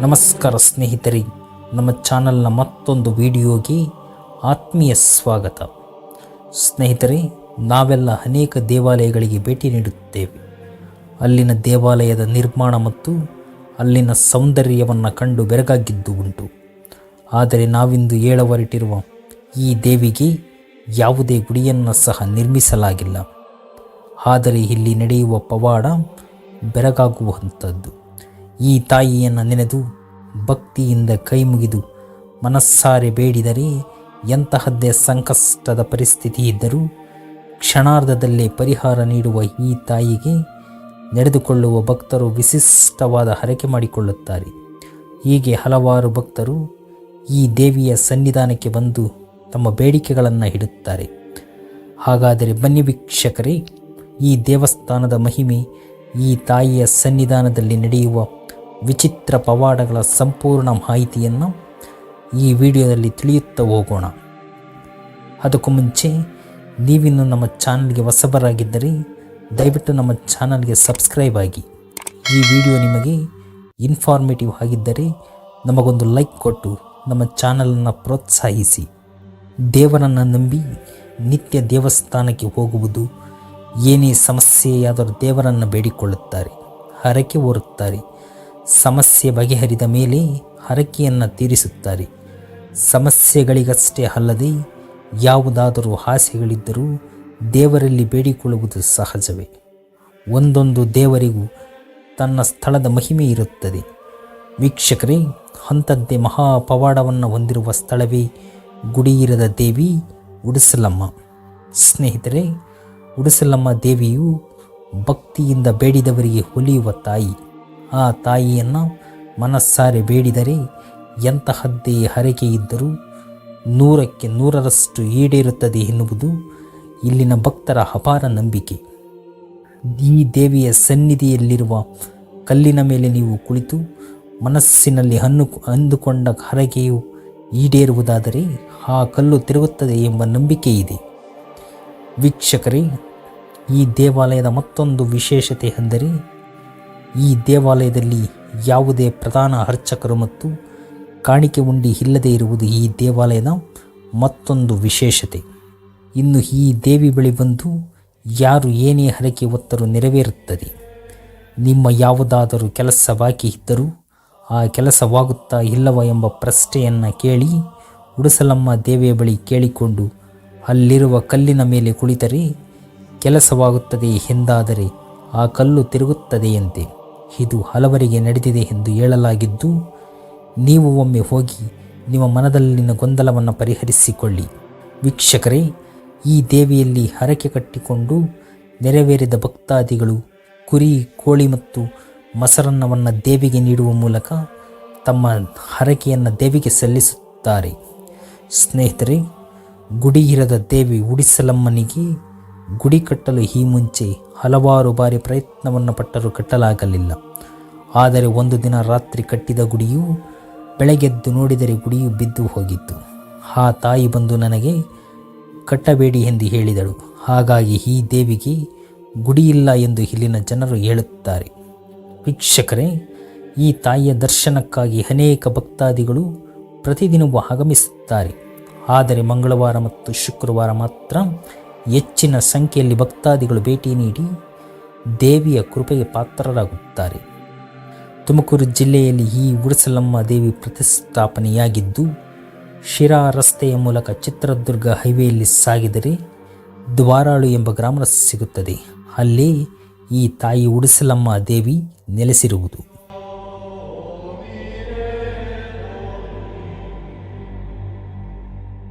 ನಮಸ್ಕಾರ ಸ್ನೇಹಿತರಿ, ನಮ್ಮ ಚಾನಲ್ನ ಮತ್ತೊಂದು ವಿಡಿಯೋಗೆ ಆತ್ಮೀಯ ಸ್ವಾಗತ. ಸ್ನೇಹಿತರೆ, ನಾವೆಲ್ಲ ಅನೇಕ ದೇವಾಲಯಗಳಿಗೆ ಭೇಟಿ ನೀಡುತ್ತೇವೆ. ಅಲ್ಲಿನ ದೇವಾಲಯದ ನಿರ್ಮಾಣ ಮತ್ತು ಅಲ್ಲಿನ ಸೌಂದರ್ಯವನ್ನು ಕಂಡು ಬೆರಗಾಗಿದ್ದು ಉಂಟು. ಆದರೆ ನಾವಿಂದು ಏಳ ಈ ದೇವಿಗೆ ಯಾವುದೇ ಗುಡಿಯನ್ನು ಸಹ ನಿರ್ಮಿಸಲಾಗಿಲ್ಲ. ಆದರೆ ಇಲ್ಲಿ ನಡೆಯುವ ಪವಾಡ ಬೆರಗಾಗುವಂಥದ್ದು. ಈ ತಾಯಿಯನ್ನು ನೆನೆದು ಭಕ್ತಿಯಿಂದ ಕೈ ಮುಗಿದು ಮನಸ್ಸಾರೆ ಬೇಡಿದರೆ ಎಂತಹದ್ದೇ ಸಂಕಷ್ಟದ ಪರಿಸ್ಥಿತಿ ಇದ್ದರೂ ಕ್ಷಣಾರ್ಧದಲ್ಲೇ ಪರಿಹಾರ ನೀಡುವ ಈ ತಾಯಿಗೆ ನಡೆದುಕೊಳ್ಳುವ ಭಕ್ತರು ವಿಶಿಷ್ಟವಾದ ಹರಕೆ ಮಾಡಿಕೊಳ್ಳುತ್ತಾರೆ. ಹೀಗೆ ಹಲವಾರು ಭಕ್ತರು ಈ ದೇವಿಯ ಸನ್ನಿಧಾನಕ್ಕೆ ಬಂದು ತಮ್ಮ ಬೇಡಿಕೆಗಳನ್ನು ಇಡುತ್ತಾರೆ. ಹಾಗಾದರೆ ಬನ್ನಿ ವೀಕ್ಷಕರೇ, ಈ ದೇವಸ್ಥಾನದ ಮಹಿಮೆ ಈ ತಾಯಿಯ ಸನ್ನಿಧಾನದಲ್ಲಿ ನಡೆಯುವ ವಿಚಿತ್ರ ಪವಾಡಗಳ ಸಂಪೂರ್ಣ ಮಾಹಿತಿಯನ್ನು ಈ ವಿಡಿಯೋದಲ್ಲಿ ತಿಳಿಯುತ್ತಾ ಹೋಗೋಣ. ಅದಕ್ಕೂ ಮುಂಚೆ, ನೀವಿನ್ನು ನಮ್ಮ ಚಾನಲ್ಗೆ ಹೊಸಬರಾಗಿದ್ದರೆ, ದಯವಿಟ್ಟು ನಮ್ಮ ಚಾನಲ್ಗೆ ಸಬ್ಸ್ಕ್ರೈಬ್ ಆಗಿ. ಈ ವಿಡಿಯೋ ನಿಮಗೆ ಇನ್ಫಾರ್ಮೇಟಿವ್ ಆಗಿದ್ದರೆ, ನಮಗೊಂದು ಲೈಕ್ ಕೊಟ್ಟು ನಮ್ಮ ಚಾನಲನ್ನು ಪ್ರೋತ್ಸಾಹಿಸಿ. ದೇವರನ್ನು ನಂಬಿ ನಿತ್ಯ ದೇವಸ್ಥಾನಕ್ಕೆ ಹೋಗುವುದು ಏನೇ ಸಮಸ್ಯೆಯಾದರೂ ದೇವರನ್ನು ಬೇಡಿಕೊಳ್ಳುತ್ತಾರೆ, ಹರಕೆ ಹೊರುತ್ತಾರೆ ಸಮಸ್ಯೆ ಬಗೆಹರಿದ ಮೇಲೆ ಹರಕೆಯನ್ನು ತೀರಿಸುತ್ತಾರೆ. ಸಮಸ್ಯೆಗಳಿಗಷ್ಟೇ ಅಲ್ಲದೆ ಯಾವುದಾದರೂ ಹಾಸ್ಯಗಳಿದ್ದರೂ ದೇವರಲ್ಲಿ ಬೇಡಿಕೊಳ್ಳುವುದು ಸಹಜವೇ. ಒಂದೊಂದು ದೇವರಿಗೂ ತನ್ನ ಸ್ಥಳದ ಮಹಿಮೆ ಇರುತ್ತದೆ. ವೀಕ್ಷಕರೇ, ಅಂಥದ್ದೇ ಮಹಾಪವಾಡವನ್ನು ಹೊಂದಿರುವ ಸ್ಥಳವೇ ಗುಡಿಯಿರದ ದೇವಿ ಉಡಿಸಲಮ್ಮ. ಸ್ನೇಹಿತರೆ, ಉಡಿಸಲಮ್ಮ ದೇವಿಯು ಭಕ್ತಿಯಿಂದ ಬೇಡಿದವರಿಗೆ ಹೊಲಿಯುವ ತಾಯಿ. ಆ ತಾಯಿಯನ್ನು ಮನಸ್ಸಾರೆ ಬೇಡಿದರೆ ಎಂತಹದ್ದೇ ಹರಕೆ ಇದ್ದರೂ ನೂರಕ್ಕೆ ನೂರರಷ್ಟು ಈಡೇರುತ್ತದೆ ಎನ್ನುವುದು ಇಲ್ಲಿನ ಭಕ್ತರ ಅಪಾರ ನಂಬಿಕೆ. ಈ ದೇವಿಯ ಸನ್ನಿಧಿಯಲ್ಲಿರುವ ಕಲ್ಲಿನ ಮೇಲೆ ನೀವು ಕುಳಿತು ಮನಸ್ಸಿನಲ್ಲಿ ಹನ್ನು ಅಂದುಕೊಂಡ ಹರಕೆಯು ಈಡೇರುವುದಾದರೆ ಆ ಕಲ್ಲು ತಿರುಗುತ್ತದೆ ಎಂಬ ನಂಬಿಕೆ ಇದೆ. ವೀಕ್ಷಕರೇ, ಈ ದೇವಾಲಯದ ಮತ್ತೊಂದು ವಿಶೇಷತೆ ಎಂದರೆ ಈ ದೇವಾಲಯದಲ್ಲಿ ಯಾವುದೇ ಪ್ರಧಾನ ಅರ್ಚಕರು ಮತ್ತು ಕಾಣಿಕೆ ಉಂಡಿ ಇಲ್ಲದೇ ಇರುವುದು ಈ ದೇವಾಲಯದ ಮತ್ತೊಂದು ವಿಶೇಷತೆ. ಇನ್ನು ಈ ದೇವಿ ಬಳಿ ಬಂದು ಯಾರು ಏನೇ ಹರಕೆ ಒತ್ತರೂ ನೆರವೇರುತ್ತದೆ. ನಿಮ್ಮ ಯಾವುದಾದರೂ ಕೆಲಸ ಬಾಕಿ ಇದ್ದರೂ ಆ ಕೆಲಸವಾಗುತ್ತಾ ಇಲ್ಲವ ಎಂಬ ಪ್ರಶ್ನೆಯನ್ನು ಕೇಳಿ ಉಡಸಲಮ್ಮ ದೇವಿಯ ಬಳಿ ಕೇಳಿಕೊಂಡು ಅಲ್ಲಿರುವ ಕಲ್ಲಿನ ಮೇಲೆ ಕುಳಿತರೆ ಕೆಲಸವಾಗುತ್ತದೆ ಎಂದಾದರೆ ಆ ಕಲ್ಲು ತಿರುಗುತ್ತದೆಯಂತೆ. ಇದು ಹಲವರಿಗೆ ನಡೆದಿದೆ ಎಂದು ಹೇಳಲಾಗಿದ್ದು, ನೀವು ಒಮ್ಮೆ ಹೋಗಿ ನಿಮ್ಮ ಮನದಲ್ಲಿನ ಗೊಂದಲವನ್ನು ಪರಿಹರಿಸಿಕೊಳ್ಳಿ. ವೀಕ್ಷಕರೇ, ಈ ದೇವಿಯಲ್ಲಿ ಹರಕೆ ಕಟ್ಟಿಕೊಂಡು ನೆರವೇರಿದ ಭಕ್ತಾದಿಗಳು ಕುರಿ, ಕೋಳಿ ಮತ್ತು ಮೊಸರನ್ನವನ್ನು ದೇವಿಗೆ ನೀಡುವ ಮೂಲಕ ತಮ್ಮ ಹರಕೆಯನ್ನು ದೇವಿಗೆ ಸಲ್ಲಿಸುತ್ತಾರೆ. ಸ್ನೇಹಿತರೆ ಗುಡಿಗಿರದ ದೇವಿ ಉಡಿಸಲಮ್ಮನಿಗೆ ಗುಡಿ ಕಟ್ಟಲು ಈ ಮುಂಚೆ ಹಲವಾರು ಬಾರಿ ಪ್ರಯತ್ನವನ್ನು ಪಟ್ಟರೂ ಕಟ್ಟಲಾಗಲಿಲ್ಲ. ಆದರೆ ಒಂದು ದಿನ ರಾತ್ರಿ ಕಟ್ಟಿದ ಗುಡಿಯು ಬೆಳಗ್ಗೆದ್ದು ನೋಡಿದರೆ ಗುಡಿಯು ಬಿದ್ದು ಹೋಗಿತ್ತು. ಆ ತಾಯಿ ಬಂದು ನನಗೆ ಕಟ್ಟಬೇಡಿ ಎಂದು ಹೇಳಿದಳು. ಹಾಗಾಗಿ ಈ ದೇವಿಗೆ ಗುಡಿಯಿಲ್ಲ ಎಂದು ಇಲ್ಲಿನ ಜನರು ಹೇಳುತ್ತಾರೆ. ವೀಕ್ಷಕರೇ, ಈ ತಾಯಿಯ ದರ್ಶನಕ್ಕಾಗಿ ಅನೇಕ ಭಕ್ತಾದಿಗಳು ಪ್ರತಿದಿನವೂ ಆಗಮಿಸುತ್ತಾರೆ. ಆದರೆ ಮಂಗಳವಾರ ಮತ್ತು ಶುಕ್ರವಾರ ಮಾತ್ರ ಹೆಚ್ಚಿನ ಸಂಖ್ಯೆಯಲ್ಲಿ ಭಕ್ತಾದಿಗಳು ಭೇಟಿ ನೀಡಿ ದೇವಿಯ ಕೃಪೆಗೆ ಪಾತ್ರರಾಗುತ್ತಾರೆ. ತುಮಕೂರು ಜಿಲ್ಲೆಯಲ್ಲಿ ಈ ಉಡಿಸಲಮ್ಮ ದೇವಿ ಪ್ರತಿಷ್ಠಾಪನೆಯಾಗಿದ್ದು, ಶಿರಾ ರಸ್ತೆಯ ಮೂಲಕ ಚಿತ್ರದುರ್ಗ ಹೈವೇಯಲ್ಲಿ ಸಾಗಿದರೆ ದ್ವಾರಾಳು ಎಂಬ ಗ್ರಾಮ ಸಿಗುತ್ತದೆ. ಅಲ್ಲಿ ಈ ತಾಯಿ ಉಡಿಸಲಮ್ಮ ದೇವಿ ನೆಲೆಸಿರುವುದು.